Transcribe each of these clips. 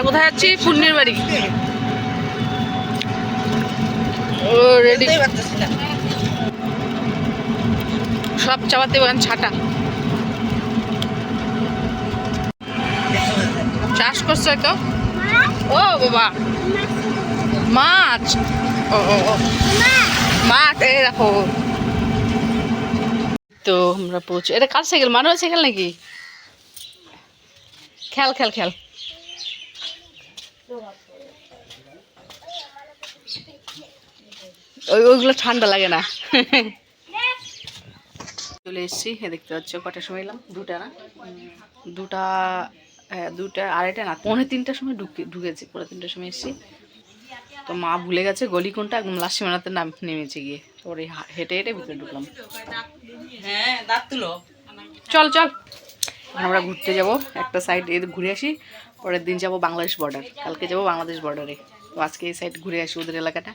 আমরা কোথায় যাচ্ছি? পূর্ণির বাড়ি। ও রেডি সব চাপাতে পারেন ছাটা। চাষ করছে হয়তো ও বাবা। মাছ। ও ও ও। মাছ এই দেখো। তো আমরা পৌঁছে এটা কার সাইকেল? মানুষ সাইকেল নাকি? খেল খেল খেল। ওই ওইগুলো ঠান্ডা লাগে না। চলে এসেছি দেখতে পাচ্ছ কটার সময় এলাম? দুটা না? দুটা হ্যাঁ দুটা আড়াইটা না পৌনে তিনটার সময় ঢুকে ঢুকেছি পৌনে তিনটার সময় এসেছি। তো মা ভুলে গেছে গলি কোনটা? একদম লাস্ট সীমানাতে নাম নেমেছে গিয়ে। তো ওর এই হা- হেঁটে হেঁটে ভিতরে ঢুকলাম। হ্যাঁ তুলো। চল চল। আমরা ঘুরতে যাব একটা সাইড এ ঘুরে আসি পরের দিন যাব বাংলাদেশ বর্ডার কালকে যাব বাংলাদেশ বর্ডারে তো আজকে এই সাইড ঘুরে আসি ওদের এলাকাটা।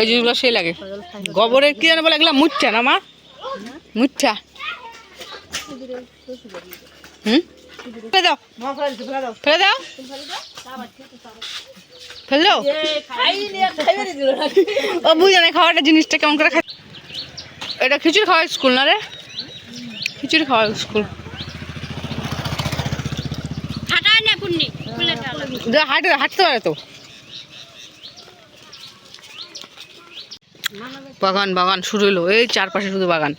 এই জিনিসগুলো সেই লাগে। গোবরের কি জানো বলে? এগুলো মুচ্ছা না, মা? মুচ্ছা। দাও। ফেলে দাও। খাওয়াটা জিনিসটা কেমন করে খাই এটা খিচুড়ি খাওয়া স্কুল না রে? খিচুড়ি খাওয়া স্কুল যা হাঁটে হাঁটতে পারে তো। বাগান বাগান শুরু হলো। এই চারপাশে শুধু বাগান।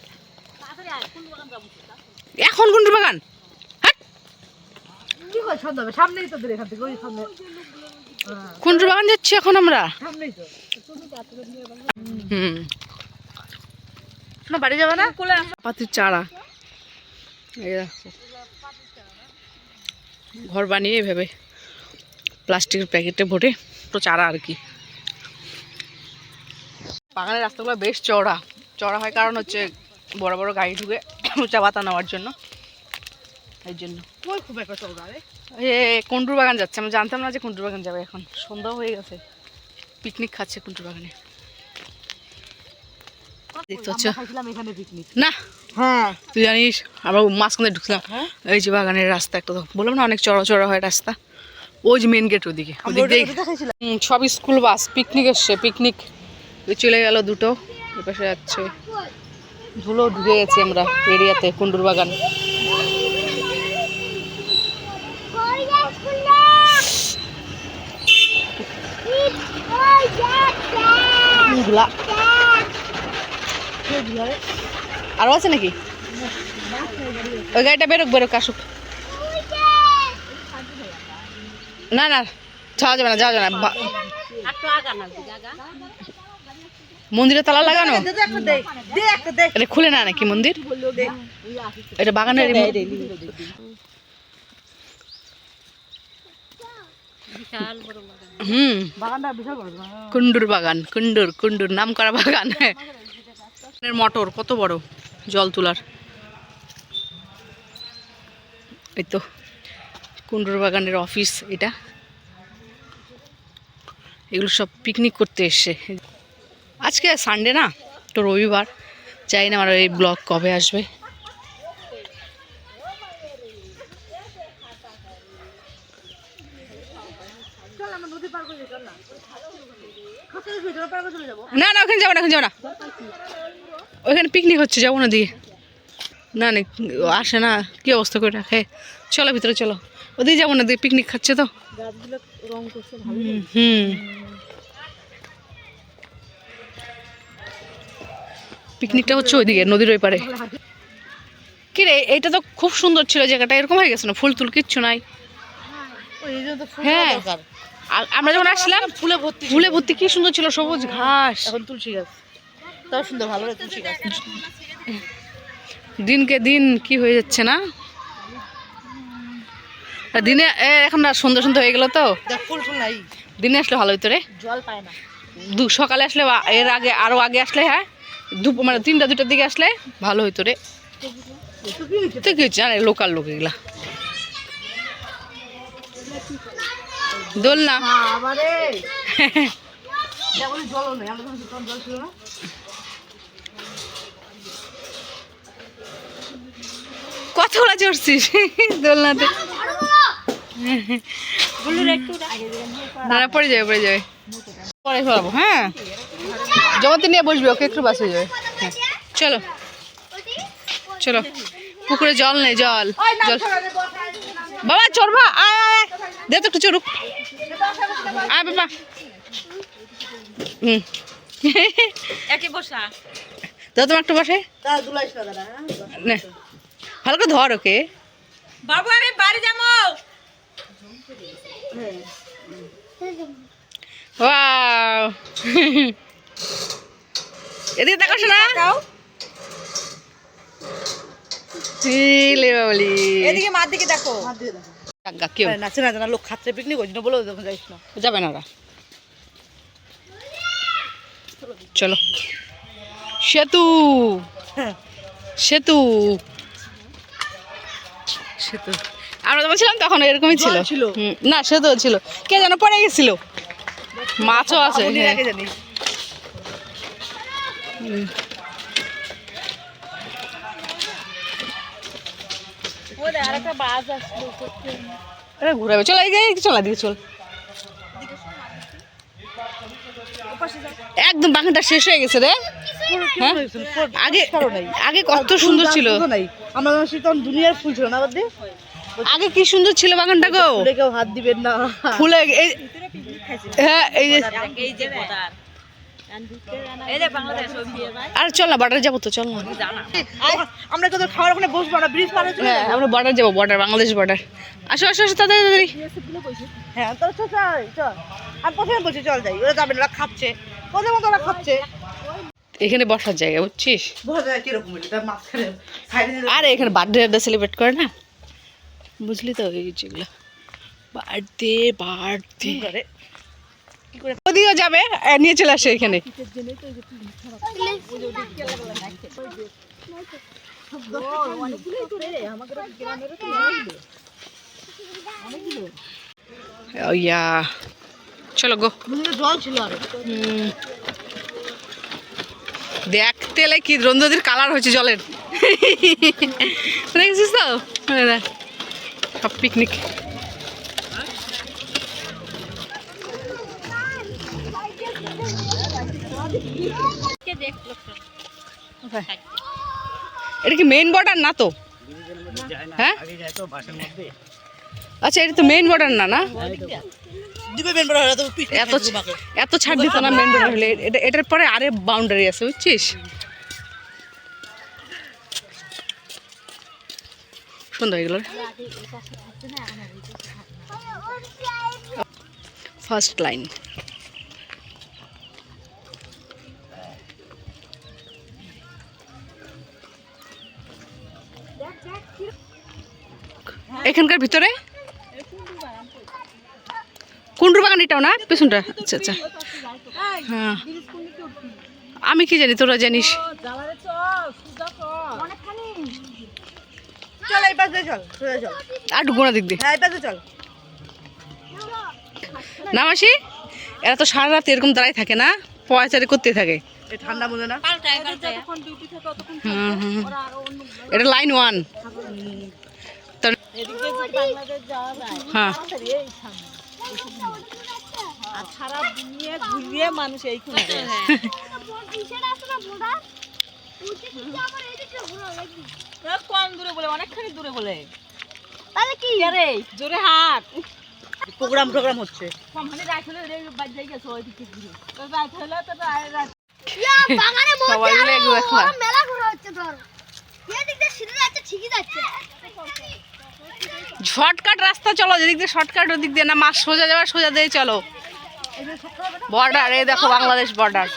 এখন কোন বাগান? হাট! কি হয় সন্ধ্যা হবে? সামনেই তো দূরে এখান থেকে ওই সামনে। কোন বাগান যাচ্ছি এখন আমরা? হুম। বাড়ি যাবে না? পাতির চারা। এই দেখো। ঘর বানিয়ে ভেবে প্লাস্টিকের প্যাকেটে ভরে তো চারা আর কি। বাগানের রাস্তাগুলো বেশ চওড়া। চড়া হয় কারণ হচ্ছে বড় বড় গাড়ি ঢুকে চা পাতা নেওয়ার জন্য। এই জন্য। ওই খুব একটা চৌড়া রে। এ কুন্ডুর বাগান যাচ্ছে। আমি জানতাম না যে কুন্ডুর বাগান যাবে এখন। সন্ধ্যা হয়ে গেছে। পিকনিক খাচ্ছে কুন্ডুর বাগানে। দেখতে পাচ্ছ পিকনিক। না। হ্যাঁ। তুই জানিস আমরা মাঝখানে ঢুকলাম। এই যে বাগানের রাস্তা একটা তো বললাম না অনেক চড়া চড়া হয় রাস্তা। ওই যে মেন গেট ওদিকে সব স্কুল বাস পিকনিক এসছে পিকনিক চলে গেল দুটো এপাশে যাচ্ছে। ধুলো ঢুকে গেছি আমরা এরিয়াতে কুন্ডুর বাগান। ধুলা? আরও আছে নাকি? ওই গাড়িটা বেরোক বেরোক আসুক। না না যাওয়া যাবে না যাওয়া যাবে না। মন্দিরে তালা লাগানো? এটা খুলে না নাকি মন্দির? এটা বাগানের হুম। কুন্ডুর বাগান। কুন্ডুর কুন্ডুর নাম করা বাগান। মটর কত বড়? জল তোলার। এই তো কুণ্ডর বাগানের অফিস এটা। এগুলো সব পিকনিক করতে এসছে। আজকে সানডে না, তো রবিবার। চাই না আমার এই ব্লগ কবে আসবে। না। করে না ওখানে যাব না ওখানে যাব না। ওইখানে পিকনিক হচ্ছে যাব না দিয়ে। না না আসে না কি অবস্থা করে রাখে? চলো ভিতরে চলো। ওদিকে যাব না দিয়ে পিকনিক খাচ্ছে তো। হুম, পিকনিকটা হচ্ছে ওইদিকে নদীর ওই পারে। কি রে এইটা তো খুব সুন্দর ছিল জায়গাটা এরকম হয়ে গেছে না? ফুল টুল কিচ্ছু নাই। হ্যাঁ আমরা যখন আসলাম ফুলে ভর্তি ফুলে ভর্তি কি সুন্দর ছিল সবুজ ঘাস। এখন তুলসী গাছ। তাও সুন্দর ভালো তুলসী গাছ। দিনকে দিন কি হয়ে যাচ্ছে না? দিনে এখন না সন্ধ্যা সন্ধ্যা হয়ে গেল তো। ফুল ফুল নাই। দিনে আসলে ভালো হতো রে। জল পায় না। দু সকালে আসলে এর আগে আরও আগে আসলে হ্যাঁ? দুপ মানে তিনটা দুটার দিকে আসলে ভালো হতো রে। তো কি হচ্ছে লোকাল লোক এগুলা। দোল না আবারে যেমন জলও নেই আমরা যখন জল ছিল না। কতগুলো চড়ছিস দোলনাতে? দাঁড়া পড়ে যাবে পড়ে যাবে। পরে ফেলাবো হ্যাঁ? জগতে নিয়ে বসবি ওকে একটু বাসে যাবে। হ্যাঁ চলো। চলো। পুকুরে জল নেই জল। জল। বাবা চড়বা আয়। দে তো একটু চড়ুক। আয় বাবা। হুম। একে বসা। দাও তোমার একটু বসে। তা নে ভালো করে ধর ওকে। বাবু আমি বাড়ি যাব। ওয়াও। এদিকে দেখো শোনা। লে বাবলি। এদিকে মার দিকে দেখো। টাঙ্গা কেউ? নাচে না জানা লোক খাচ্ছে পিকনিক করছি না বলে যখন যাইস না। যাবে না ওরা। চলো। সেতু! সেতু! সেতু। আমরা যখন ছিলাম তখন এরকমই ছিল। না সেতু ছিল। কে যেন পড়ে গেছিল? মাছও আছে হ্যাঁ। আগে জানি আরেকটা বাস আসলো আরে ঘুরাবে। চল এই চল দিকে চল। একদম বাগানটা শেষ হয়ে গেছে রে। হ্যাঁ? আগে আগে কত সুন্দর ছিল। আমরা তখন দুনিয়ার ফুল ছিল না বাদ আগে কি সুন্দর ছিল বাগানটা গো? হাত দিবেন না। ফুলে এই হ্যাঁ এই যে আর চল না বর্ডার যাব তো চল না। আমরা কত খাওয়ার ওখানে বসবো না? ব্রিজ পার হ্যাঁ আমরা বর্ডার যাব বর্ডার বাংলাদেশ বর্ডার আসো আসো আসো তাড়াতাড়ি তাড়াতাড়ি। হ্যাঁ তো চল চল চল। প্রথমে বলছি চল যাই। ওরা যাবে ওরা খাচ্ছে। মতো ওরা খাচ্ছে। এখানে বসার জায়গা বুঝছিস? আর এখানে বার্থডে সেলিব্রেট করে না? বুঝলি তো এই যেগুলো বার্থডে বার্থডে। ওদিকেও যাবে নিয়ে চলে আসে এখানে। চলো, গো। দেখতে এলে কি রন্ধদির কালার হয়েছে জলের। দেখেছিস তো? সব পিকনিক এটা কি মেইন বর্ডার না তো? হ্যাঁ? আচ্ছা এটা তো মেইন বর্ডার না না? এত এত ছাড় দিত না মেন রোড হলে। এটা এটার পরে আরে বাউন্ডারি আছে বুঝছিস? সুন্দর এগুলো। ফার্স্ট লাইন এখানকার ভিতরে? কুন্ডুর বাগান এটাও না? পেছনটা? আচ্ছা আচ্ছা। হ্যাঁ। আমি কি জানি তোরা জানিস। দিক দিয়ে। হ্যাঁ এই পাশে চল। না মাসি এরা তো সারা রাত এরকম দাঁড়াই থাকে না পয়সারি করতে থাকে। এই ঠান্ডা মনে না। এটা লাইন ওয়ান হ্যাঁ। আর সারা দুনিয়া ঘুরিয়ে মানুষ এই খুঁজে কম দূরে বলে অনেকখানি দূরে বলে। তাহলে কি? রে? জোরে হাত প্রোগ্রাম প্রোগ্রাম হচ্ছে। মানে রাখলে রে বাজ যাই গেছে ওই দিকে ঘুরে। তো রাত হলো তো রাত সবাই মিলে একলা। মেলা ঘোরা হচ্ছে ধর। এদিক দিয়ে সিঁড়ি যাচ্ছে ঠিকই যাচ্ছে। শর্টকাট রাস্তা চলো। যেদিক দিয়ে শর্টকাট ওদিক দিয়ে না মাছ সোজা যাওয়ার সোজা দিয়ে চলো। বর্ডার এই দেখো বাংলাদেশ বর্ডার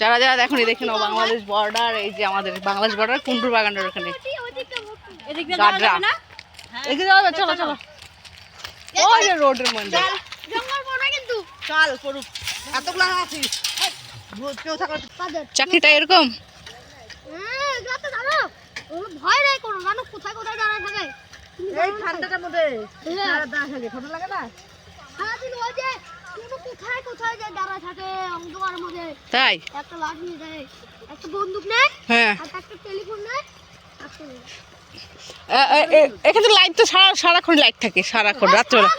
যারা যারা দেখো নি দেখে নাও বাংলাদেশ বর্ডার এই যে আমাদের বাংলাদেশ বর্ডার কুন্ডুর বাগানের ওখানে। এদিক গাডরা যাওয়া যাবে চলো চলো। ওই রোডের মধ্যে। জঙ্গল কিন্তু। চল করুক এতগুলো আছিস চাকরিটা এরকম? হ্যাঁ এগুলো তো জানো। ওগুলো ভয় নেই কোনো জানো কোথায় কোথায় দাঁড়ায় থাকে। এই ঠান্ডাটার মধ্যে হ্যাঁ। দাঁড়া থাকে ঠান্ডা লাগে না? সারাদিন ওই যে কোথায় কোথায় যে দাঁড়ায় থাকে অন্ধকারের মধ্যে। তাই? একটা লাঠি নিয়ে দেয় একটা বন্দুক নেয় হ্যাঁ। আর একটা টেলিফোন নেয় এখানে লাইট তো সারা সারাক্ষণ লাইট থাকে সারাক্ষণ রাত্রেবেলা।